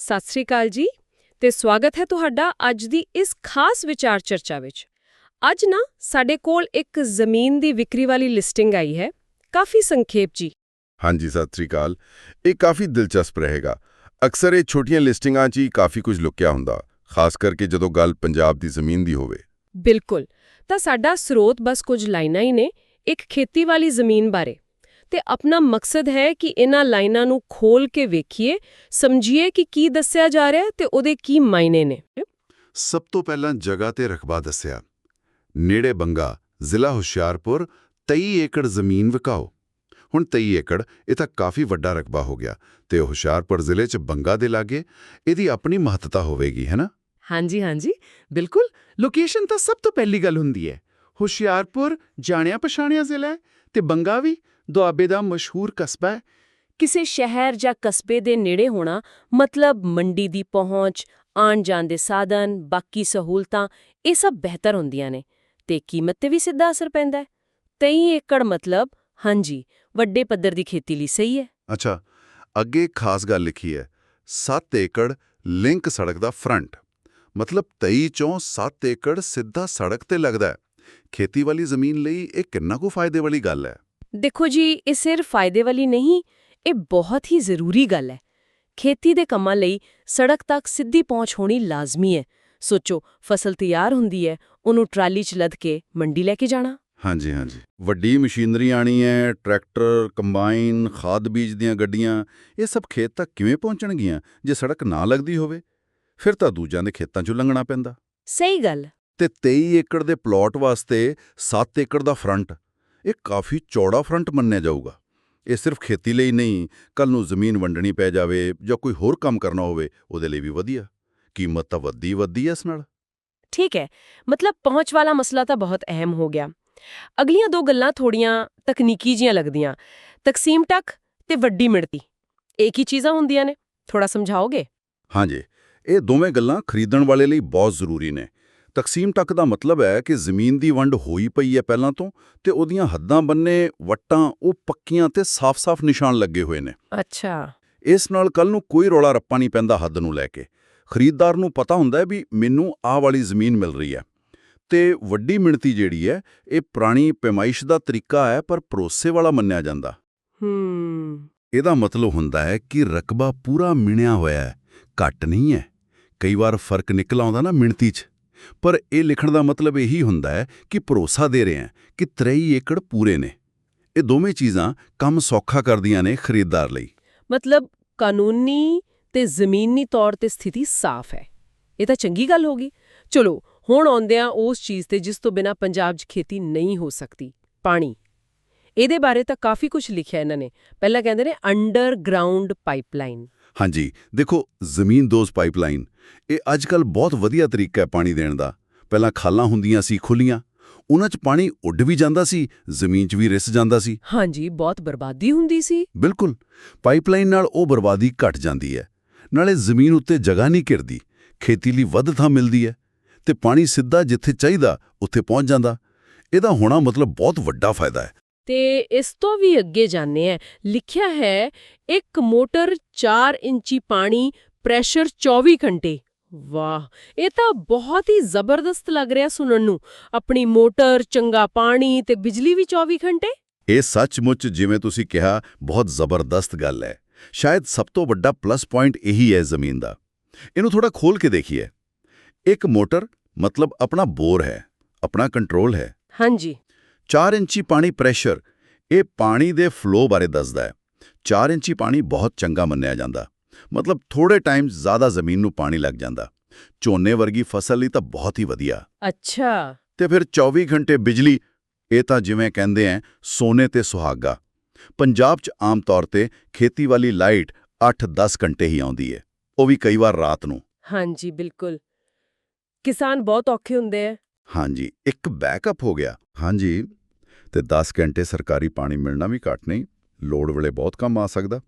ਸਤਿ ਸ੍ਰੀ ਅਕਾਲ ਜੀ ਤੇ ਸਵਾਗਤ ਹੈ ਤੁਹਾਡਾ ਅੱਜ ਦੀ ਇਸ ਖਾਸ ਵਿਚਾਰ ਚਰਚਾ ਵਿੱਚ। ਅੱਜ ਨਾ ਸਾਡੇ ਕੋਲ ਇੱਕ ਜ਼ਮੀਨ ਦੀ ਵਿਕਰੀ ਵਾਲੀ ਲਿਸਟਿੰਗ ਆਈ ਹੈ। ਕਾਫੀ ਸੰਖੇਪ ਜੀ। ਹਾਂਜੀ ਸਤਿ ਸ੍ਰੀ ਅਕਾਲ। ਇਹ ਕਾਫੀ ਦਿਲਚਸਪ ਰਹੇਗਾ। ਅਕਸਰ ਇਹ ਛੋਟੀਆਂ ਲਿਸਟਿੰਗਾਂ 'ਚ ਹੀ ਕਾਫੀ ਕੁਝ ਲੁਕਿਆ ਹੁੰਦਾ ਖਾਸ ਕਰਕੇ ਜਦੋਂ ਗੱਲ ਪੰਜਾਬ ਦੀ ਜ਼ਮੀਨ ਦੀ ਹੋਵੇ। ਬਿਲਕੁਲ। ਤਾਂ ਸਾਡਾ ਸਰੋਤ ਬਸ ਕੁਝ ਲਾਈਨਾਂ ਹੀ ਨੇ ਇੱਕ ਖੇਤੀ ਵਾਲੀ ਜ਼ਮੀਨ ਬਾਰੇ। ਤੇ ਆਪਣਾ ਮਕਸਦ ਹੈ ਕਿ ਇਹਨਾਂ ਲਾਈਨਾਂ ਨੂੰ ਖੋਲ ਕੇ ਵੇਖੀਏ ਸਮਝੀਏ ਕਿ ਕੀ ਦੱਸਿਆ ਜਾ ਰਿਹਾ ਤੇ ਉਹਦੇ ਕੀ ਮਾਇਨੇ ਨੇ। ਸਭ ਤੋਂ ਪਹਿਲਾਂ ਜਗ੍ਹਾ ਤੇ ਰਕਬਾ ਦੱਸਿਆ। ਨੇੜੇ ਬੰਗਾ ਜ਼ਿਲ੍ਹਾ ਹੁਸ਼ਿਆਰਪੁਰ 23 ਏਕੜ ਜ਼ਮੀਨ ਵਿਕਾਓ। ਹੁਣ 23 ਏਕੜ ਇਹ ਤਾਂ ਕਾਫੀ ਵੱਡਾ ਰਕਬਾ ਹੋ ਗਿਆ ਤੇ ਹੁਸ਼ਿਆਰਪੁਰ ਜ਼ਿਲ੍ਹੇ 'ਚ ਬੰਗਾ ਦੇ ਲਾਗੇ ਇਹਦੀ ਆਪਣੀ ਮਹੱਤਤਾ ਹੋਵੇਗੀ ਹੈ ਨਾ? ਹਾਂਜੀ ਹਾਂਜੀ ਬਿਲਕੁਲ। ਲੋਕੇਸ਼ਨ ਤਾਂ ਸਭ ਤੋਂ ਪਹਿਲੀ ਗੱਲ ਹੁੰਦੀ ਹੈ। ਹੁਸ਼ਿਆਰਪੁਰ ਜਾਣਿਆ ਪਛਾਣਿਆ ਜ਼ਿਲ੍ਹਾ ਹੈ ਤੇ ਬੰਗਾ ਵੀ ਦੁਆਬੇ ਦਾ ਮਸ਼ਹੂਰ ਕਸਬਾ ਹੈ। ਕਿਸੇ ਸ਼ਹਿਰ ਜਾਂ ਕਸਬੇ ਦੇ ਨੇੜੇ ਹੋਣਾ ਮਤਲਬ ਮੰਡੀ ਦੀ ਪਹੁੰਚ ਆਉਣ ਜਾਣ ਦੇ ਸਾਧਨ ਬਾਕੀ ਸਹੂਲਤਾਂ ਇਹ ਸਭ ਬਿਹਤਰ ਹੁੰਦੀਆਂ ਨੇ ਤੇ ਕੀਮਤ ਤੇ ਵੀ ਸਿੱਧਾ ਅਸਰ ਪੈਂਦਾ ਹੈ। 23 ਏਕੜ ਮਤਲਬ ਹਾਂਜੀ ਵੱਡੇ ਪੱਧਰ ਦੀ ਖੇਤੀ ਲਈ ਸਹੀ ਹੈ। ਅੱਛਾ ਅੱਗੇ ਖਾਸ ਗੱਲ ਲਿਖੀ ਹੈ 7 ਏਕੜ ਲਿੰਕ ਸੜਕ ਦਾ ਫਰੰਟ। ਮਤਲਬ 23 ਚੋਂ 7 ਏਕੜ ਸਿੱਧਾ ਸੜਕ ਤੇ ਲੱਗਦਾ ਹੈ। ਖੇਤੀ ਵਾਲੀ ਜ਼ਮੀਨ ਲਈ ਇਹ ਕਿੰਨਾ ਕੁ ਫਾਇਦੇ ਵਾਲੀ ਗੱਲ ਹੈ? ਦੇਖੋ ਜੀ ਇਹ ਸਿਰਫ ਫਾਇਦੇ ਵਾਲੀ ਨਹੀਂ ਇਹ ਬਹੁਤ ਹੀ ਜ਼ਰੂਰੀ ਗੱਲ ਹੈ। ਖੇਤੀ ਦੇ ਕੰਮਾਂ ਲਈ ਸੜਕ ਤੱਕ ਸਿੱਧੀ ਪਹੁੰਚ ਹੋਣੀ ਲਾਜ਼ਮੀ ਹੈ। ਸੋਚੋ ਫਸਲ ਤਿਆਰ ਹੁੰਦੀ ਹੈ ਉਹਨੂੰ ਟਰਾਲੀ 'ਚ ਲੱਦ ਕੇ ਮੰਡੀ ਲੈ ਕੇ ਜਾਣਾ। ਹਾਂਜੀ ਹਾਂਜੀ। ਵੱਡੀ ਮਸ਼ੀਨਰੀ ਆਣੀ ਹੈ ਟਰੈਕਟਰ ਕੰਬਾਈਨ ਖਾਦ ਬੀਜ ਦੀਆਂ ਗੱਡੀਆਂ ਇਹ ਸਭ ਖੇਤ ਤੱਕ ਕਿਵੇਂ ਪਹੁੰਚਣਗੀਆਂ ਜੇ ਸੜਕ ਨਾ ਲੱਗਦੀ ਹੋਵੇ? ਫਿਰ ਤਾਂ ਦੂਜਿਆਂ ਦੇ ਖੇਤਾਂ 'ਚੋਂ ਲੰਘਣਾ ਪੈਂਦਾ। ਸਹੀ ਗੱਲ। ਤੇ 23 ਏਕੜ ਦੇ ਪਲਾਟ ਵਾਸਤੇ 7 ਏਕੜ ਦਾ ਫਰੰਟ। ਇਹ ਕਾਫੀ ਚੌੜਾ ਫਰੰਟ ਮੰਨਿਆ ਜਾਊਗਾ। ਇਹ ਸਿਰਫ ਖੇਤੀ ਲਈ ਨਹੀਂ ਕੱਲ ਨੂੰ ਜ਼ਮੀਨ ਵੰਡਣੀ ਪੈ ਜਾਵੇ ਜਾਂ ਕੋਈ ਹੋਰ ਕੰਮ ਕਰਨਾ ਹੋਵੇ ਉਹਦੇ ਲਈ ਵੀ ਵਧੀਆ। ਕੀਮਤ ਤਾਂ ਵੱਧਦੀ ਹੈ ਇਸ ਨਾਲ। ਠੀਕ ਹੈ ਮਤਲਬ ਪਹੁੰਚ ਵਾਲਾ ਮਸਲਾ ਤਾਂ ਬਹੁਤ ਅਹਿਮ ਹੋ ਗਿਆ। ਅਗਲੀਆਂ ਦੋ ਗੱਲਾਂ ਥੋੜੀਆਂ ਤਕਨੀਕੀ ਜੀਆਂ ਲੱਗਦੀਆਂ। ਤਕਸੀਮ ਟੱਕ ਤੇ ਵੱਡੀ ਮਿਣਤੀ। ਇੱਕ ਹੀ ਚੀਜ਼ਾਂ ਹੁੰਦੀਆਂ ਨੇ ਥੋੜਾ ਸਮਝਾਓਗੇ? ਹਾਂਜੀ ਇਹ ਦੋਵੇਂ ਗੱਲਾਂ ਖਰੀਦਣ ਵਾਲੇ ਲਈ ਬਹੁਤ ਜ਼ਰੂਰੀ ਨੇ। ਤਕਸੀਮ ਤੱਕ ਦਾ ਮਤਲਬ ਹੈ ਕਿ ਜ਼ਮੀਨ ਦੀ ਵੰਡ ਹੋਈ ਪਈ ਹੈ ਪਹਿਲਾਂ ਤੋਂ ਤੇ ਉਹਦੀਆਂ ਹੱਦਾਂ ਬੰਨੇ ਵਟਾਂ ਉਹ ਪੱਕੀਆਂ ਤੇ ਸਾਫ਼-ਸਾਫ਼ ਨਿਸ਼ਾਨ ਲੱਗੇ ਹੋਏ ਨੇ। ਅੱਛਾ। ਇਸ ਨਾਲ ਕੱਲ ਨੂੰ ਕੋਈ ਰੌਲਾ ਰੱਪਾ ਨਹੀਂ ਪੈਂਦਾ ਹੱਦ ਨੂੰ ਲੈ ਕੇ। ਖਰੀਦਦਾਰ ਨੂੰ ਪਤਾ ਹੁੰਦਾ ਹੈ ਵੀ ਮੈਨੂੰ ਆਹ ਵਾਲੀ ਜ਼ਮੀਨ ਮਿਲ ਰਹੀ ਹੈ। ਤੇ ਵੱਡੀ ਮਿਣਤੀ ਜਿਹੜੀ ਹੈ ਇਹ ਪੁਰਾਣੀ ਪੈਮਾਇਸ਼ ਦਾ ਤਰੀਕਾ ਹੈ ਪਰ ਭਰੋਸੇ ਵਾਲਾ ਮੰਨਿਆ ਜਾਂਦਾ। ਹੂੰ। ਇਹਦਾ ਮਤਲਬ ਹੁੰਦਾ ਹੈ ਕਿ ਰਕਬਾ ਪੂਰਾ ਮਿਣਿਆ ਹੋਇਆ ਹੈ ਘੱਟ ਨਹੀਂ ਹੈ। ਕਈ ਵਾਰ ਫ਼ਰਕ ਨਿਕਲ ਆਉਂਦਾ ਨਾ ਮਿਣਤੀ 'ਚ। ਪਰ ਇਹ ਲਿਖਣ ਦਾ ਮਤਲਬ ਇਹੀ ਹੁੰਦਾ ਹੈ ਕਿ ਭਰੋਸਾ ਦੇ ਰਹੇ ਹਾਂ ਕਿ 23 ਏਕੜ ਪੂਰੇ ਨੇ। ਇਹ ਦੋਵੇਂ ਚੀਜ਼ਾਂ ਕੰਮ ਸੌਖਾ ਕਰਦੀਆਂ ਨੇ ਖਰੀਦਦਾਰ ਲਈ। ਮਤਲਬ ਕਾਨੂੰਨੀ ਤੇ ਜ਼ਮੀਨੀ ਤੌਰ ਤੇ ਸਥਿਤੀ ਸਾਫ਼ ਹੈ। ਇਹ ਤਾਂ ਚੰਗੀ ਗੱਲ ਹੋ ਗਈ। ਚਲੋ, ਹੁਣ ਆਉਂਦੇ ਆ ਉਸ ਚੀਜ਼ ਤੇ ਜਿਸ ਤੋਂ ਬਿਨਾ ਪੰਜਾਬ 'ਚ ਖੇਤੀ ਨਹੀਂ ਹੋ ਸਕਦੀ, ਪਾਣੀ। ਇਹਦੇ ਬਾਰੇ ਤਾਂ ਕਾਫੀ ਕੁਝ ਲਿਖਿਆ ਇਹਨਾਂ ਨੇ। ਪਹਿਲਾਂ ਕਹਿੰਦੇ ਨੇ ਅੰਡਰਗਰਾਉਂਡ ਪਾਈਪਲਾਈਨ ਹਾਂਜੀ ਦੇਖੋ ਜ਼ਮੀਨ ਦੋਜ਼ ਪਾਈਪਲਾਈਨ। ਇਹ ਅੱਜਕੱਲ ਬਹੁਤ ਵਧੀਆ ਤਰੀਕਾ ਹੈ ਪਾਣੀ ਦੇਣ ਦਾ। ਪਹਿਲਾਂ ਖਾਲਾਂ ਹੁੰਦੀਆਂ ਸੀ ਖੁੱਲੀਆਂ। ਉਹਨਾਂ 'ਚ ਪਾਣੀ ਉੱਡ ਵੀ ਜਾਂਦਾ ਸੀ ਜ਼ਮੀਨ 'ਚ ਵੀ ਰਿਸ ਜਾਂਦਾ ਸੀ। ਹਾਂਜੀ ਬਹੁਤ ਬਰਬਾਦੀ ਹੁੰਦੀ ਸੀ। ਬਿਲਕੁਲ। ਪਾਈਪਲਾਈਨ ਨਾਲ ਉਹ ਬਰਬਾਦੀ ਘਟ ਜਾਂਦੀ ਹੈ। ਨਾਲੇ ਜ਼ਮੀਨ ਉੱਤੇ ਜਗ੍ਹਾ ਨਹੀਂ ਘਿਰਦੀ। ਖੇਤੀ ਲਈ ਵੱਧ ਥਾਂ ਮਿਲਦੀ ਹੈ। ਤੇ ਪਾਣੀ ਸਿੱਧਾ ਜਿੱਥੇ ਚਾਹੀਦਾ ਉੱਥੇ ਪਹੁੰਚ ਜਾਂਦਾ। ਇਹਦਾ ਹੋਣਾ ਮਤਲਬ ਬਹੁਤ ਵੱਡਾ ਫਾਇਦਾ ਹੈ। ਤੇ ਇਸ ਤੋਂ ਵੀ ਅੱਗੇ ਜਾਂਦੇ ਆ ਲਿਖਿਆ ਹੈ ਇੱਕ ਮੋਟਰ 4 ਇੰਚੀ ਪਾਣੀ ਪ੍ਰੈਸ਼ਰ 24 ਘੰਟੇ। ਵਾਹ! ਇਹ ਤਾਂ ਬਹੁਤ ਹੀ ਜ਼ਬਰਦਸਤ ਲੱਗ ਰਿਹਾ ਸੁਣਨ ਨੂੰ। ਆਪਣੀ ਮੋਟਰ ਚੰਗਾ ਪਾਣੀ ਤੇ ਬਿਜਲੀ ਵੀ 24 ਘੰਟੇ? ਇਹ ਸੱਚਮੁੱਚ ਜਿਵੇਂ ਤੁਸੀਂ ਕਿਹਾ ਬਹੁਤ ਜ਼ਬਰਦਸਤ ਗੱਲ ਹੈ। ਸ਼ਾਇਦ ਸਭ ਤੋਂ ਵੱਡਾ ਪਲੱਸ ਪੁਆਇੰਟ ਇਹੀ ਹੈ ਜ਼ਮੀਨ ਦਾ। ਇਹਨੂੰ ਥੋੜਾ ਖੋਲ ਕੇ ਦੇਖੀਏ। ਇੱਕ ਮੋਟਰ ਮਤਲਬ ਆਪਣਾ ਬੋਰ ਹੈ ਆਪਣਾ ਕੰਟਰੋਲ ਹੈ। ਹਾਂਜੀ। 4 ਇੰਚੀ ਪਾਣੀ ਪ੍ਰੈਸ਼ਰ ਇਹ ਪਾਣੀ ਦੇ ਫਲੋ ਬਾਰੇ ਦੱਸਦਾ ਹੈ। 4 ਇੰਚੀ ਪਾਣੀ ਬਹੁਤ ਚੰਗਾ ਮੰਨਿਆ ਜਾਂਦਾ। ਮਤਲਬ ਥੋੜੇ ਟਾਈਮ ਜ਼ਿਆਦਾ ਜ਼ਮੀਨ ਨੂੰ ਪਾਣੀ ਲੱਗ ਜਾਂਦਾ। ਝੋਨੇ ਵਰਗੀ ਫਸਲ ਲਈ ਤਾਂ ਬਹੁਤ ਹੀ ਵਧੀਆ। ਅੱਛਾ। ਤੇ ਫਿਰ 24 ਘੰਟੇ ਬਿਜਲੀ ਇਹ ਤਾਂ ਜਿਵੇਂ ਕਹਿੰਦੇ ਆ ਸੋਨੇ ਤੇ ਸੁਹਾਗਾ। ਪੰਜਾਬ 'ਚ ਆਮ ਤੌਰ ਤੇ ਖੇਤੀ ਵਾਲੀ ਲਾਈਟ 8-10 ਘੰਟੇ ਹੀ ਆਉਂਦੀ ਹੈ ਉਹ ਵੀ ਕਈ ਵਾਰ ਰਾਤ ਨੂੰ। ਹਾਂਜੀ ਬਿਲਕੁਲ। ਕਿਸਾਨ ਬਹੁਤ ਔਖੇ ਹੁੰਦੇ ਆ। ਹਾਂਜੀ ਇੱਕ ਬੈਕਅਪ ਹੋ ਗਿਆ। ਹਾਂਜੀ। ਤੇ 10 ਘੰਟੇ ਸਰਕਾਰੀ ਪਾਣੀ ਮਿਲਣਾ ਵੀ ਘੱਟ ਨਹੀਂ, ਲੋੜ ਵੇਲੇ ਬਹੁਤ ਕੰਮ ਆ ਸਕਦਾ।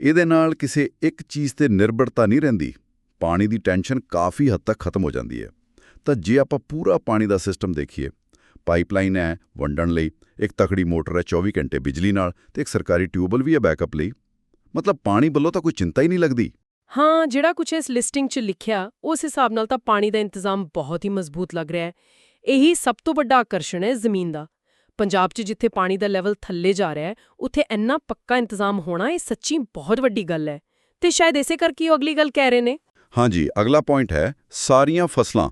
ਇਹਦੇ ਨਾਲ ਕਿਸੇ ਇੱਕ ਚੀਜ਼ ਤੇ ਨਿਰਭਰਤਾ ਨਹੀਂ ਰਹਿੰਦੀ। ਪਾਣੀ ਦੀ ਟੈਨਸ਼ਨ ਕਾਫੀ ਹੱਦ ਤੱਕ ਖਤਮ ਹੋ ਜਾਂਦੀ ਹੈ। ਤਾਂ ਜੇ ਆਪਾਂ ਪੂਰਾ ਪਾਣੀ ਦਾ ਸਿਸਟਮ ਦੇਖੀਏ, ਪਾਈਪਲਾਈਨ ਹੈ ਵੰਡਣ ਲਈ, ਇੱਕ ਤਕੜੀ ਮੋਟਰ ਹੈ 24 ਘੰਟੇ ਬਿਜਲੀ ਨਾਲ ਤੇ ਇੱਕ ਸਰਕਾਰੀ ਟਿਊਬਲ ਵੀ ਹੈ ਬੈਕਅਪ ਲਈ, ਮਤਲਬ ਪਾਣੀ ਵੱਲੋਂ ਤਾਂ ਕੋਈ ਚਿੰਤਾ ਹੀ ਨਹੀਂ ਲੱਗਦੀ। ਹਾਂ, ਜਿਹੜਾ ਕੁਝ ਇਸ ਲਿਸਟਿੰਗ 'ਚ ਲਿਖਿਆ, ਉਸ ਹਿਸਾਬ ਨਾਲ ਤਾਂ ਪਾਣੀ ਦਾ ਇੰਤਜ਼ਾਮ ਬਹੁਤ ਹੀ ਮਜ਼ਬੂਤ ਲੱਗ ਰਿਹਾ ਹੈ। ਇਹੀ ਸਭ ਤੋਂ ਵੱਡਾ ਆਕਰਸ਼ਣ ਹੈ ਜ਼ਮੀਨ ਦਾ। ਪੰਜਾਬ 'ਚ ਜਿੱਥੇ ਪਾਣੀ ਦਾ ਲੈਵਲ ਥੱਲੇ ਜਾ ਰਿਹਾ ਹੈ ਉੱਥੇ ਇੰਨਾ ਪੱਕਾ ਇੰਤਜ਼ਾਮ ਹੋਣਾ ਇਹ ਸੱਚੀ ਬਹੁਤ ਵੱਡੀ ਗੱਲ ਹੈ। ਤੇ ਸ਼ਾਇਦ ਇਸੇ ਕਰਕੇ ਉਹ ਅਗਲੀ ਗੱਲ ਕਹਿ ਰਹੇ ਨੇ। ਹਾਂਜੀ ਅਗਲਾ ਪੁਆਇੰਟ ਹੈ ਸਾਰੀਆਂ ਫਸਲਾਂ।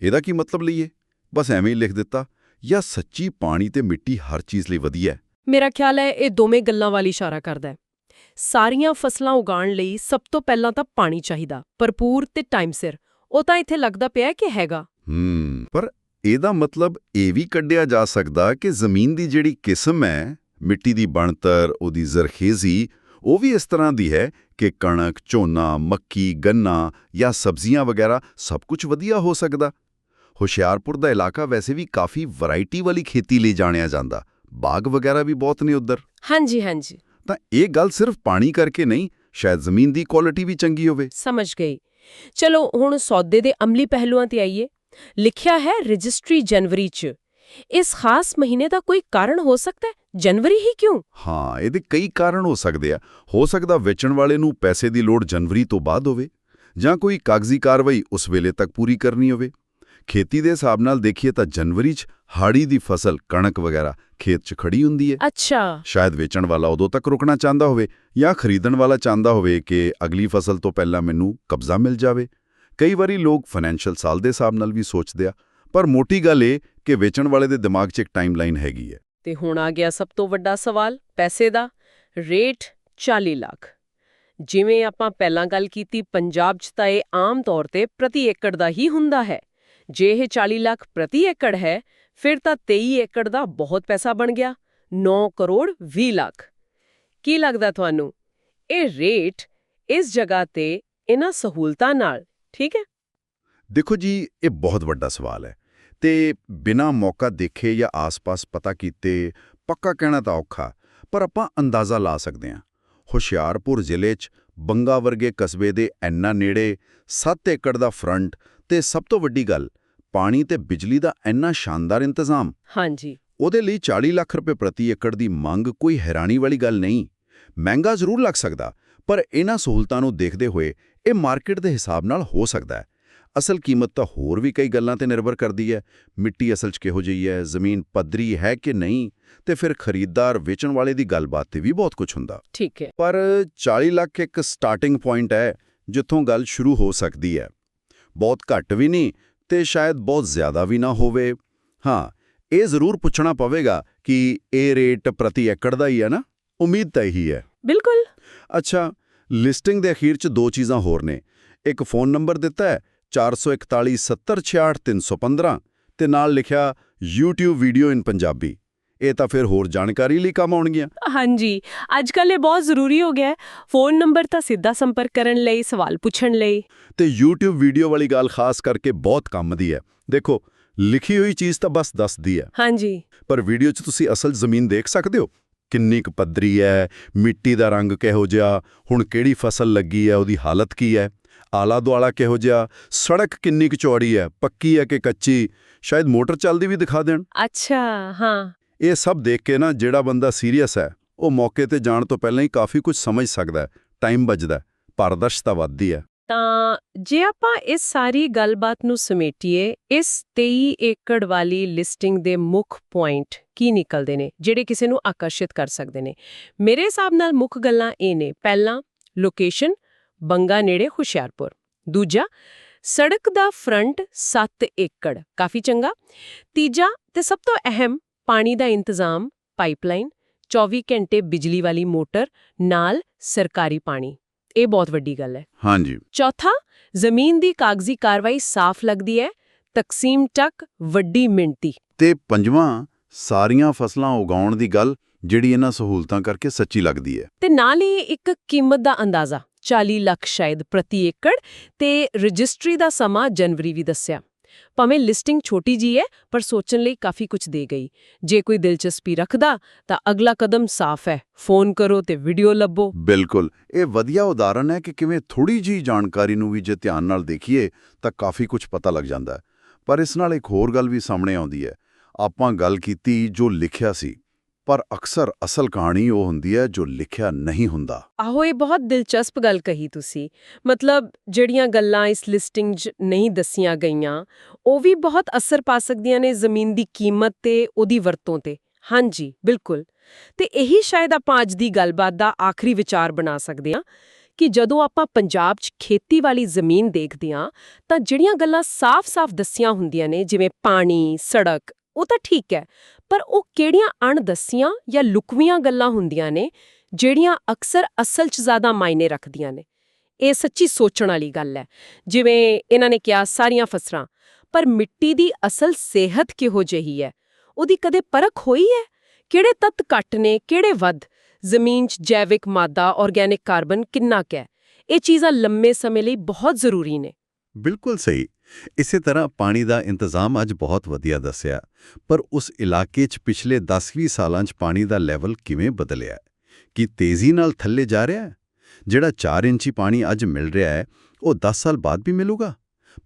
ਇਹਦਾ ਕੀ ਮਤਲਬ ਲਈਏ? ਬਸ ਐਵੇਂ ਹੀ ਲਿਖ ਦਿੱਤਾ ਜਾਂ ਸੱਚੀ ਪਾਣੀ ਤੇ ਮਿੱਟੀ ਹਰ ਚੀਜ਼ ਲਈ ਵਧੀਆ ਹੈ। ਮੇਰਾ ਖਿਆਲ ਹੈ ਇਹ ਦੋਵੇਂ ਗੱਲਾਂ ਵੱਲ ਇਸ਼ਾਰਾ ਕਰਦਾ ਹੈ। ਸਾਰੀਆਂ ਫਸਲਾਂ ਉਗਾਉਣ ਲਈ ਸਭ ਤੋਂ ਪਹਿਲਾਂ ਤਾਂ ਪਾਣੀ ਚਾਹੀਦਾ ਭਰਪੂਰ ਤੇ ਟਾਈਮ ਸਿਰ। ਉਹ ਤਾਂ ਇੱਥੇ ਲੱਗਦਾ ਪਿਆ ਕਿ ਹੈਗਾ। ਹੂੰ ਪਰ ਇਹਦਾ ਮਤਲਬ ਇਹ ਵੀ ਕੱਢਿਆ ਜਾ ਸਕਦਾ ਕਿ ਜ਼ਮੀਨ ਦੀ ਜਿਹੜੀ ਕਿਸਮ ਹੈ ਮਿੱਟੀ ਦੀ ਬਣਤਰ ਉਹਦੀ ਜ਼ਰਖੇਜ਼ੀ ਉਹ ਵੀ ਇਸ ਤਰ੍ਹਾਂ ਦੀ ਹੈ ਕਿ ਕਣਕ ਝੋਨਾ ਮੱਕੀ ਗੰਨਾ ਜਾਂ ਸਬਜ਼ੀਆਂ ਵਗੈਰਾ ਸਭ ਕੁਝ ਵਧੀਆ ਹੋ ਸਕਦਾ। ਹੁਸ਼ਿਆਰਪੁਰ ਦਾ ਇਲਾਕਾ ਵੈਸੇ ਵੀ ਕਾਫੀ ਵੈਰਾਈਟੀ ਵਾਲੀ ਖੇਤੀ ਲਈ ਜਾਣਿਆ ਜਾਂਦਾ। ਬਾਗ ਵਗੈਰਾ ਵੀ ਬਹੁਤ ਨੇ ਉੱਧਰ। ਹਾਂਜੀ ਹਾਂਜੀ। ਤਾਂ ਇਹ ਗੱਲ ਸਿਰਫ ਪਾਣੀ ਕਰਕੇ ਨਹੀਂ ਸ਼ਾਇਦ ਜ਼ਮੀਨ ਦੀ ਕੁਆਲਿਟੀ ਵੀ ਚੰਗੀ ਹੋਵੇ। ਸਮਝ ਗਈ। ਚਲੋ ਹੁਣ ਸੌਦੇ ਦੇ ਅਮਲੀ ਪਹਿਲੂਆਂ ਤੇ ਆਈਏ। ਲਿਖਿਆ ਹੈ ਰਜਿਸਟਰੀ ਜਨਵਰੀ 'ਚ। ਇਸ ਖਾਸ ਮਹੀਨੇ ਦਾ ਕੋਈ ਕਾਰਨ ਹੋ ਸਕਦਾ ਹੈ? ਜਨਵਰੀ ਹੀ ਕਿਉਂ? ਹਾਂ ਇਹਦੇ ਕਈ ਕਾਰਨ ਹੋ ਸਕਦੇ ਆ। ਹੋ ਸਕਦਾ ਵੇਚਣ ਵਾਲੇ ਨੂੰ ਪੈਸੇ ਦੀ ਲੋੜ ਜਨਵਰੀ ਤੋਂ ਬਾਅਦ ਹੋਵੇ ਜਾਂ ਕੋਈ ਕਾਗਜ਼ੀ ਕਾਰਵਾਈ ਉਸ ਵੇਲੇ ਤੱਕ ਪੂਰੀ ਕਰਨੀ ਹੋਵੇ। ਖੇਤੀ ਦੇ ਹਿਸਾਬ ਨਾਲ ਦੇਖੀਏ ਤਾਂ ਜਨਵਰੀ 'ਚ ਹਾੜੀ ਦੀ ਫਸਲ ਕਣਕ ਵਗੈਰਾ ਖੇਤ 'ਚ ਖੜੀ ਹੁੰਦੀ ਹੈ ਅੱਛਾ। ਸ਼ਾਇਦ ਵੇਚਣ ਵਾਲਾ ਉਦੋਂ ਤੱਕ ਰੁਕਣਾ ਚਾਹੁੰਦਾ ਹੋਵੇ ਜਾਂ ਖਰੀਦਣ ਵਾਲਾ ਚਾਹੁੰਦਾ ਹੋਵੇ ਕਿ ਅਗਲੀ ਫਸਲ ਤੋਂ ਪਹਿਲਾਂ ਮੈਨੂੰ ਕਬਜ਼ਾ ਮਿਲ ਜਾਵੇ। ਕਈ ਵਾਰੀ ਲੋਕ ਫਾਈਨੈਂਸ਼ੀਅਲ ਸਾਲ ਦੇ ਹਿਸਾਬ ਨਾਲ ਵੀ ਸੋਚਦੇ ਆ, ਪਰ ਮੋਟੀ ਗੱਲ ਇਹ ਕਿ ਵੇਚਣ ਵਾਲੇ ਦੇ ਦਿਮਾਗ 'ਚ ਇੱਕ ਟਾਈਮਲਾਈਨ ਹੈਗੀ ਹੈ। ਤੇ ਹੁਣ ਆ ਗਿਆ ਸਭ ਤੋਂ ਵੱਡਾ ਸਵਾਲ, ਪੈਸੇ ਦਾ। ਰੇਟ 40 ਲੱਖ। ਜਿਵੇਂ ਆਪਾਂ ਪਹਿਲਾਂ ਗੱਲ ਕੀਤੀ, ਪੰਜਾਬ 'ਚ ਤਾਂ ਇਹ ਆਮ ਤੌਰ ਤੇ ਪ੍ਰਤੀ ਏਕੜ ਦਾ ਹੀ ਹੁੰਦਾ ਹੈ। ਜੇ ਇਹ 40 ਲੱਖ ਪ੍ਰਤੀ ਏਕੜ ਹੈ, ਫਿਰ ਤਾਂ 23 ਏਕੜ ਦਾ ਬਹੁਤ ਪੈਸਾ ਬਣ ਗਿਆ 9 ਕਰੋੜ 20 ਲੱਖ। ਕੀ ਲੱਗਦਾ ਤੁਹਾਨੂੰ? ਇਹ ਰੇਟ ਇਸ ਜਗ੍ਹਾ ਤੇ ਇਹਨਾਂ ਸਹੂਲਤਾਂ ਨਾਲ ਠੀਕ ਹੈ? ਦੇਖੋ ਜੀ ਇਹ ਬਹੁਤ ਵੱਡਾ ਸਵਾਲ ਹੈ। ਤੇ ਬਿਨਾ ਮੌਕਾ ਦੇਖੇ ਜਾਂ ਆਸ-ਪਾਸ ਪਤਾ ਕੀਤੇ ਪੱਕਾ ਕਹਿਣਾ ਤਾਂ ਔਖਾ ਪਰ ਆਪਾਂ ਅੰਦਾਜ਼ਾ ਲਾ ਸਕਦੇ ਹਾਂ। ਹੁਸ਼ਿਆਰਪੁਰ ਜ਼ਿਲ੍ਹੇ 'ਚ ਬੰਗਾ ਵਰਗੇ ਕਸਬੇ ਦੇ ਇੰਨਾ ਨੇੜੇ 7 ਏਕੜ ਦਾ ਫਰੰਟ ਤੇ ਸਭ ਤੋਂ ਵੱਡੀ ਗੱਲ ਪਾਣੀ ਤੇ ਬਿਜਲੀ ਦਾ ਇੰਨਾ ਸ਼ਾਨਦਾਰ ਇੰਤਜ਼ਾਮ। ਹਾਂਜੀ। ਉਹਦੇ ਲਈ 40 ਲੱਖ ਰੁਪਏ ਪ੍ਰਤੀ ਏਕੜ ਦੀ ਮੰਗ ਕੋਈ ਹੈਰਾਨੀ ਵਾਲੀ ਗੱਲ ਨਹੀਂ। ਮਹਿੰਗਾ ਜ਼ਰੂਰ ਲੱਗ ਸਕਦਾ ਪਰ ਇਹਨਾਂ ਸਹੂਲਤਾਂ ਨੂੰ ਦੇਖਦੇ ਹੋਏ ਇਹ ਮਾਰਕੀਟ ਦੇ ਹਿਸਾਬ ਨਾਲ ਹੋ ਸਕਦਾ ਹੈ। ਅਸਲ ਕੀਮਤ ਤਾਂ ਹੋਰ ਵੀ ਕਈ ਗੱਲਾਂ ਤੇ ਨਿਰਭਰ ਕਰਦੀ ਹੈ। ਮਿੱਟੀ ਅਸਲ 'ਚ ਕਿਹੋ ਜਿਹੀ ਹੈ? ਜ਼ਮੀਨ ਪੱਧਰੀ ਹੈ ਕਿ ਨਹੀਂ? ਤੇ ਫਿਰ ਖਰੀਦਦਾਰ ਵੇਚਣ ਵਾਲੇ ਦੀ ਗੱਲਬਾਤ ਤੇ ਵੀ ਬਹੁਤ ਕੁਝ ਹੁੰਦਾ। ਠੀਕ ਹੈ। ਪਰ 40 ਲੱਖ ਇੱਕ ਸਟਾਰਟਿੰਗ ਪੁਆਇੰਟ ਹੈ ਜਿੱਥੋਂ ਗੱਲ ਸ਼ੁਰੂ ਹੋ ਸਕਦੀ ਹੈ। ਬਹੁਤ ਘੱਟ ਵੀ ਨਹੀਂ ਤੇ ਸ਼ਾਇਦ ਬਹੁਤ ਜ਼ਿਆਦਾ ਵੀ ਨਾ ਹੋਵੇ। ਹਾਂ ਇਹ ਜ਼ਰੂਰ ਪੁੱਛਣਾ ਪਵੇਗਾ ਕਿ ਇਹ ਰੇਟ ਪ੍ਰਤੀ ਏਕੜ ਦਾ ਹੀ ਹੈ ਨਾ? ਉਮੀਦ ਤਾਂ ਇਹੀ ਹੈ। ਬਿਲਕੁਲ। ਅੱਛਾ ਲਿਸਟਿੰਗ ਦੇ ਅਖੀਰ 'ਚ ਦੋ ਚੀਜ਼ਾਂ ਹੋਰ ਨੇ। ਇੱਕ ਫੋਨ ਨੰਬਰ ਦਿੱਤਾ ਹੈ 4146766315 ਤੇ ਨਾਲ ਲਿਖਿਆ YouTube ਵੀਡੀਓ ਇਨ ਪੰਜਾਬੀ ਇਹ ਤਾਂ ਫਿਰ ਹੋਰ ਜਾਣਕਾਰੀ ਲਈ ਕੰਮ ਆਉਣਗੀਆਂ। ਹਾਂਜੀ ਅੱਜ ਕੱਲ ਇਹ ਬਹੁਤ ਜ਼ਰੂਰੀ ਹੋ ਗਿਆ ਫੋਨ ਨੰਬਰ ਤਾਂ ਸਿੱਧਾ ਸੰਪਰਕ ਕਰਨ ਲਈ ਸਵਾਲ ਪੁੱਛਣ ਲਈ। ਤੇ YouTube ਵੀਡੀਓ ਵਾਲੀ ਗੱਲ ਖਾਸ ਕਰਕੇ ਬਹੁਤ ਕੰਮ ਦੀ ਹੈ। ਦੇਖੋ ਲਿਖੀ ਹੋਈ ਚੀਜ਼ ਤਾਂ ਬਸ ਦੱਸਦੀ ਹੈ। ਹਾਂਜੀ। ਪਰ ਵੀਡੀਓ 'ਚ ਤੁਸੀਂ ਅਸਲ ਜ਼ਮੀਨ ਦੇਖ ਸਕਦੇ ਹੋ। ਕਿੰਨੀ ਕੁ ਪੱਧਰੀ ਹੈ ਮਿੱਟੀ ਦਾ ਰੰਗ ਕਿਹੋ ਜਿਹਾ ਹੁਣ ਕਿਹੜੀ ਫਸਲ ਲੱਗੀ ਹੈ ਉਹਦੀ ਹਾਲਤ ਕੀ ਹੈ ਆਲਾ ਦੁਆਲਾ ਕਿਹੋ ਜਿਹਾ ਸੜਕ ਕਿੰਨੀ ਕੁ ਚੌੜੀ ਹੈ ਪੱਕੀ ਹੈ ਕਿ ਕੱਚੀ ਸ਼ਾਇਦ ਮੋਟਰ ਚੱਲਦੀ ਵੀ ਦਿਖਾ ਦੇਣ? ਅੱਛਾ ਹਾਂ। ਇਹ ਸਭ ਦੇਖ ਕੇ ਨਾ ਜਿਹੜਾ ਬੰਦਾ ਸੀਰੀਅਸ ਹੈ ਉਹ ਮੌਕੇ ਤੇ ਜਾਣ ਤੋਂ ਪਹਿਲਾਂ ਹੀ ਕਾਫੀ ਕੁਝ ਸਮਝ ਸਕਦਾ ਹੈ ਟਾਈਮ ਬਚਦਾ ਪਾਰਦਰਸ਼ਤਾ ਵੱਧਦੀ ਹੈ ਤਾਂ ਜੇ ਆਪਾਂ ਇਸ ਸਾਰੀ ਗੱਲਬਾਤ ਨੂੰ ਸਮੇਟੀਏ, ਇਸ 23 ਏਕੜ ਵਾਲੀ ਲਿਸਟਿੰਗ ਦੇ ਮੁੱਖ ਪੁਆਇੰਟ ਕੀ ਨਿਕਲਦੇ ਨੇ, ਜਿਹੜੇ ਕਿਸੇ ਨੂੰ ਆਕਰਸ਼ਿਤ ਕਰ ਸਕਦੇ ਨੇ? ਮੇਰੇ ਹਿਸਾਬ ਨਾਲ ਮੁੱਖ ਗੱਲਾਂ ਇਹ ਨੇ, ਪਹਿਲਾਂ ਲੋਕੇਸ਼ਨ, ਬੰਗਾ ਨੇੜੇ ਹੁਸ਼ਿਆਰਪੁਰ, ਦੂਜਾ ਸੜਕ ਦਾ ਫਰੰਟ 7 ਏਕੜ, ਕਾਫੀ ਚੰਗਾ, ਤੀਜਾ ਤੇ ਸਭ ਤੋਂ ਅਹਿਮ ਪਾਣੀ ਦਾ ਇੰਤਜ਼ਾਮ ਪਾਈਪਲਾਈਨ 24 ਘੰਟੇ ਬਿਜਲੀ ਵਾਲੀ ਮੋਟਰ, ਨਾਲ ਸਰਕਾਰੀ ਪਾਣੀ। ਇਹ ਬਹੁਤ ਵੱਡੀ ਗੱਲ ਹੈ। ਹਾਂਜੀ। ਚੌਥਾ ਜ਼ਮੀਨ ਦੀ ਕਾਗਜ਼ੀ ਕਾਰਵਾਈ ਸਾਫ਼ ਲੱਗਦੀ ਹੈ ਤਕਸੀਮ ਤੱਕ ਵੱਡੀ ਮਿਣਤੀ। ਤੇ ਪੰਜਵਾਂ ਸਾਰੀਆਂ ਫਸਲਾਂ ਉਗਾਉਣ ਦੀ ਗੱਲ ਜਿਹੜੀ ਇਹਨਾਂ ਸਹੂਲਤਾਂ ਕਰਕੇ ਸੱਚੀ ਲੱਗਦੀ ਹੈ। ਤੇ ਨਾਲ ਹੀ ਇੱਕ ਕੀਮਤ ਦਾ ਅੰਦਾਜ਼ਾ 40 ਲੱਖ ਸ਼ਾਇਦ ਪ੍ਰਤੀ ਏਕੜ ਤੇ ਰਜਿਸਟਰੀ ਦਾ ਸਮਾਂ ਜਨਵਰੀ ਵੀ ਦੱਸਿਆ। ਭਾਵੇਂ ਲਿਸਟਿੰਗ ਛੋਟੀ ਜੀ ਹੈ, ਪਰ ਸੋਚਣ ਲਈ ਕਾਫੀ ਕੁਝ ਦੇ ਗਈ। ਜੇ ਕੋਈ ਦਿਲਚਸਪੀ ਰੱਖਦਾ, ਤਾਂ ਅਗਲਾ ਕਦਮ ਸਾਫ਼ ਹੈ। ਫੋਨ ਕਰੋ ਤੇ ਵੀਡੀਓ ਲੱਭੋ। ਬਿਲਕੁਲ। ਇਹ ਵਧੀਆ ਉਦਾਹਰਨ ਹੈ ਕਿ ਕਿਵੇਂ ਥੋੜੀ ਜੀ ਜਾਣਕਾਰੀ ਨੂੰ ਵੀ ਜੇ ਧਿਆਨ ਨਾਲ ਦੇਖੀਏ, ਤਾਂ ਕਾਫੀ ਕੁਝ ਪਤਾ ਲੱਗ ਜਾਂਦਾ ਪਰ ਇਸ ਨਾਲ ਇੱਕ ਹੋਰ ਗੱਲ ਵੀ ਸਾਹਮਣੇ ਆਉਂਦੀ ਹੈ। ਆਪਾਂ ਗੱਲ ਕੀਤੀ ਜੋ ਲਿਖਿਆ ਸੀ। ਪਰ ਅਕਸਰ ਅਸਲ ਕਹਾਣੀ ਉਹ ਹੁੰਦੀ ਹੈ ਜੋ ਲਿਖਿਆ ਨਹੀਂ ਹੁੰਦਾ। ਆਹੋ, ਇਹ ਬਹੁਤ ਦਿਲਚਸਪ ਗੱਲ ਕਹੀ ਤੁਸੀਂ। ਮਤਲਬ ਜਿਹੜੀਆਂ ਗੱਲਾਂ ਇਸ ਲਿਸਟਿੰਗ 'ਚ ਨਹੀਂ ਦੱਸੀਆਂ ਗਈਆਂ, ਉਹ ਵੀ ਬਹੁਤ ਅਸਰ ਪਾ ਸਕਦੀਆਂ ਨੇ ਜ਼ਮੀਨ ਦੀ ਕੀਮਤ ਤੇ ਉਹਦੀ ਵਰਤੋਂ ਤੇ। ਹਾਂਜੀ, ਬਿਲਕੁਲ। ਤੇ ਇਹੀ ਸ਼ਾਇਦ ਆਪਾਂ ਅੱਜ ਦੀ ਗੱਲਬਾਤ ਦਾ ਆਖਰੀ ਵਿਚਾਰ ਬਣਾ ਸਕਦੇ ਹਾਂ ਕਿ ਜਦੋਂ ਆਪਾਂ ਪੰਜਾਬ 'ਚ ਖੇਤੀ ਵਾਲੀ ਜ਼ਮੀਨ ਦੇਖਦੇ ਹਾਂ, ਤਾਂ ਜਿਹੜੀਆਂ ਗੱਲਾਂ ਸਾਫ਼-ਸਾਫ਼ ਦੱਸੀਆਂ ਹੁੰਦੀਆਂ ਨੇ, ਜਿਵੇਂ ਪਾਣੀ, ਸੜਕ ਉਹ ਤਾਂ ਠੀਕ ਹੈ, ਪਰ ਉਹ ਕਿਹੜੀਆਂ ਅਣਦੱਸੀਆਂ ਜਾਂ ਲੁਕਵੀਆਂ ਗੱਲਾਂ ਹੁੰਦੀਆਂ ਨੇ, ਜਿਹੜੀਆਂ ਅਕਸਰ ਅਸਲ 'ਚ ਜ਼ਿਆਦਾ ਮਾਇਨੇ ਰੱਖਦੀਆਂ ਨੇ? ਇਹ ਸੱਚੀ ਸੋਚਣ ਵਾਲੀ ਗੱਲ ਹੈ। ਜਿਵੇਂ ਇਹਨਾਂ ਨੇ ਕਿਹਾ, ਸਾਰੀਆਂ ਫਸਲਾਂ ਪਰ ਮਿੱਟੀ ਦੀ ਅਸਲ ਸਿਹਤ ਕਿਹੋ ਜਿਹੀ ਹੈ? ਉਹਦੀ ਕਦੇ ਪਰਖ ਹੋਈ ਹੈ? ਕਿਹੜੇ ਤੱਤ ਘੱਟ ਨੇ, ਕਿਹੜੇ ਵੱਧ? ਜ਼ਮੀਨ 'ਚ ਜੈਵਿਕ ਮਾਦਾ ਆਰਗੈਨਿਕ ਕਾਰਬਨ ਕਿੰਨਾ ਕੁ ਹੈ? ਇਹ ਚੀਜ਼ਾਂ ਲੰਮੇ ਸਮੇਂ ਲਈ ਬਹੁਤ ਜ਼ਰੂਰੀ ਨੇ। ਬਿਲਕੁਲ ਸਹੀ। ਇਸੇ ਤਰ੍ਹਾਂ ਪਾਣੀ ਦਾ ਇੰਤਜ਼ਾਮ ਅੱਜ ਬਹੁਤ ਵਧੀਆ ਦੱਸਿਆ, ਪਰ ਉਸ ਇਲਾਕੇ 'ਚ ਪਿਛਲੇ 10-20 ਸਾਲਾਂ 'ਚ ਪਾਣੀ ਦਾ ਲੈਵਲ ਕਿਵੇਂ ਬਦਲਿਆ? ਕੀ ਤੇਜ਼ੀ ਨਾਲ ਥੱਲੇ ਜਾ ਰਿਹਾ ਹੈ? ਜਿਹੜਾ 4 ਇੰਚੀ ਪਾਣੀ ਅੱਜ ਮਿਲ ਰਿਹਾ ਹੈ, ਉਹ 10 ਸਾਲ ਬਾਅਦ ਵੀ ਮਿਲੂਗਾ?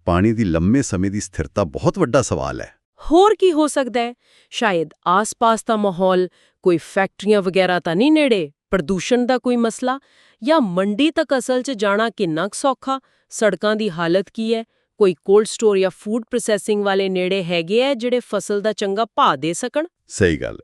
ਪਾਣੀ ਦੀ ਲੰਮੇ ਸਮੇਂ ਦੀ ਸਥਿਰਤਾ ਬਹੁਤ ਵੱਡਾ ਸਵਾਲ ਹੈ। ਹੋਰ ਕੀ ਹੋ ਸਕਦਾ ਹੈ? ਸ਼ਾਇਦ ਆਸ-ਪਾਸ ਦਾ ਮਾਹੌਲ, ਕੋਈ ਫੈਕਟਰੀਆਂ ਵਗੈਰਾ ਤਾਂ ਨਹੀਂ ਨੇੜੇ, ਪ੍ਰਦੂਸ਼ਣ ਦਾ ਕੋਈ ਮਸਲਾ, ਜਾਂ ਮੰਡੀ ਤੱਕ ਅਸਲ 'ਚ ਜਾਣਾ ਕਿੰਨਾ ਕੁ ਸੌਖਾ? ਸੜਕਾਂ ਦੀ ਹਾਲਤ ਕੀ ਹੈ? ਕੋਈ ਕੋਲਡ ਸਟੋਰ ਜਾਂ ਫੂਡ ਪ੍ਰੋਸੈਸਿੰਗ ਵਾਲੇ ਨੇੜੇ ਹੈਗੇ ਆ ਜਿਹੜੇ ਫਸਲ ਦਾ ਚੰਗਾ ਭਾਅ ਦੇ ਸਕਣ? ਸਹੀ ਗੱਲ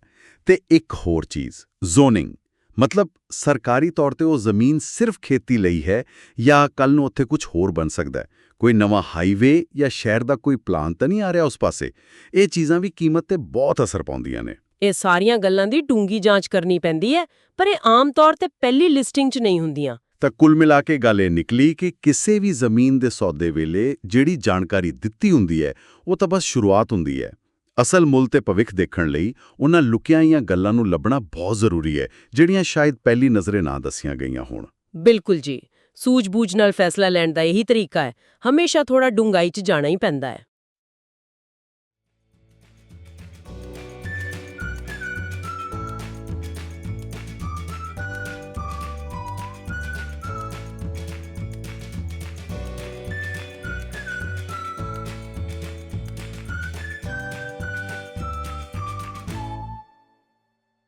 ਤੇ ਇੱਕ ਹੋਰ ਚੀਜ਼ ਜ਼ੋਨਿੰਗ ਮਤਲਬ ਸਰਕਾਰੀ ਤੌਰ ਤੇ ਉਹ ਜ਼ਮੀਨ ਸਿਰਫ ਖੇਤੀ ਲਈ ਹੈ ਜਾਂ ਕੱਲ ਨੂੰ ਉੱਥੇ ਕੁਝ ਹੋਰ ਬਣ ਸਕਦਾ ਕੋਈ ਨਵਾਂ ਹਾਈਵੇ ਜਾਂ ਸ਼ਹਿਰ ਦਾ ਕੋਈ ਪਲਾਨ ਤਾਂ ਨਹੀਂ ਆ ਰਿਹਾ ਉਸ ਪਾਸੇ? ਇਹ ਚੀਜ਼ਾਂ ਵੀ ਕੀਮਤ ਤੇ ਬਹੁਤ ਅਸਰ ਪਾਉਂਦੀਆਂ ਨੇ। ਇਹ ਸਾਰੀਆਂ ਗੱਲਾਂ ਦੀ ਡੂੰਗੀ ਜਾਂਚ ਕਰਨੀ ਪੈਂਦੀ ਹੈ ਪਰ ਇਹ ਆਮ ਤੌਰ ਤੇ ਪਹਿਲੀ ਲਿਸਟਿੰਗ 'ਚ ਨਹੀਂ ਹੁੰਦੀਆਂ। ਤਾਂ ਕੁੱਲ ਮਿਲਾ ਕੇ ਗੱਲ ਇਹ ਨਿਕਲੀ ਕਿ ਕਿਸੇ ਵੀ ਜ਼ਮੀਨ ਦੇ ਸੌਦੇ ਵੇਲੇ ਜਿਹੜੀ ਜਾਣਕਾਰੀ ਦਿੱਤੀ ਹੁੰਦੀ ਹੈ, ਉਹ ਤਾਂ ਬਸ ਸ਼ੁਰੂਆਤ ਹੁੰਦੀ ਹੈ। ਅਸਲ ਮੁੱਲ ਤੇ ਭਵਿੱਖ ਦੇਖਣ ਲਈ ਉਹਨਾਂ ਲੁਕਿਆਂ ਹੋਈਆਂ ਗੱਲਾਂ ਨੂੰ ਲੱਭਣਾ ਬਹੁਤ ਜ਼ਰੂਰੀ ਹੈ, ਜਿਹੜੀਆਂ ਸ਼ਾਇਦ ਪਹਿਲੀ ਨਜ਼ਰੇ ਨਾ ਦੱਸੀਆਂ ਗਈਆਂ ਹੋਣ। ਬਿਲਕੁਲ ਜੀ। ਸੂਝ-ਬੂਝ ਨਾਲ ਫੈਸਲਾ ਲੈਣ ਦਾ ਇਹੀ ਤਰੀਕਾ ਹੈ। ਹਮੇਸ਼ਾ ਥੋੜਾ ਡੂੰਘਾਈ 'ਚ ਜਾਣਾ ਹੀ ਪੈਂਦਾ ਹੈ।